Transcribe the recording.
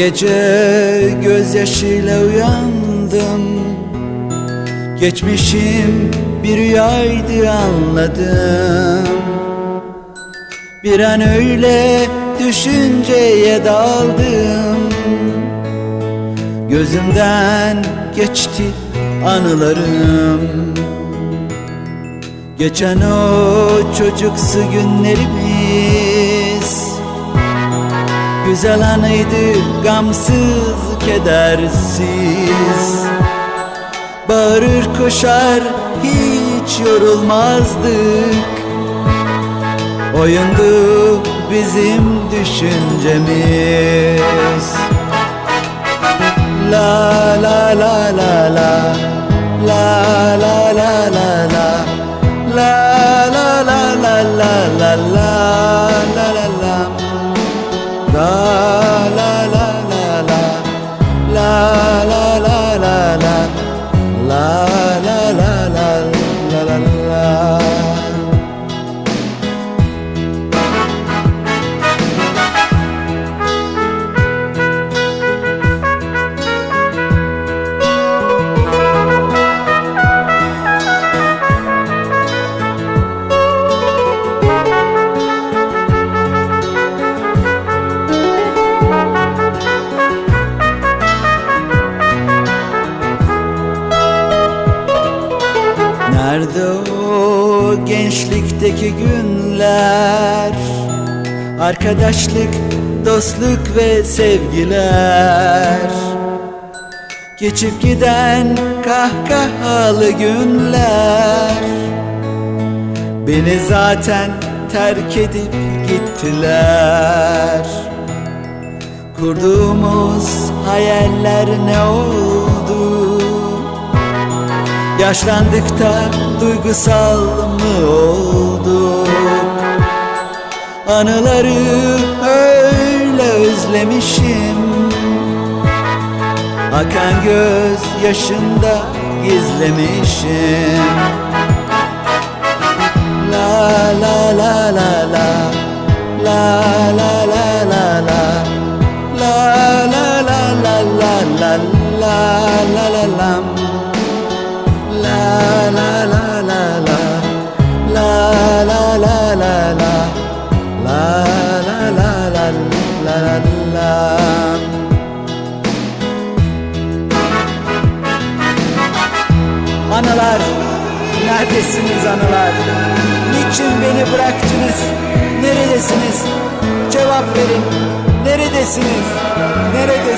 gece gözyaşıyla uyandım. Geçmişim bir rüyaydı anladım. Bir an öyle düşünceye daldım. Gözümden geçti anılarım. Geçen o çocuksu günlerimiz Güzel anıydı gamsız kedersiz. Bağırır koşar hiç yorulmazdık. Oyundu bizim düşüncemiz. La la la la la. La la la la la. La la la la la la la. The Nerede o gençlikteki günler. Arkadaşlık, dostluk ve sevgiler. Geçip giden kahkahalı günler. Beni zaten terk edip gittiler. Kurduğumuz hayaller ne oldu? Yaşlandıkta duygusal mı olduk? Anıları öyle özlemişim Akan göz yaşında gizlemişim La la la la la La la la la la La la la la la la La la la la Analar, neredesiniz analar? Niçin beni bıraktınız? Neredesiniz? Cevap verin. Neredesiniz? Nerede?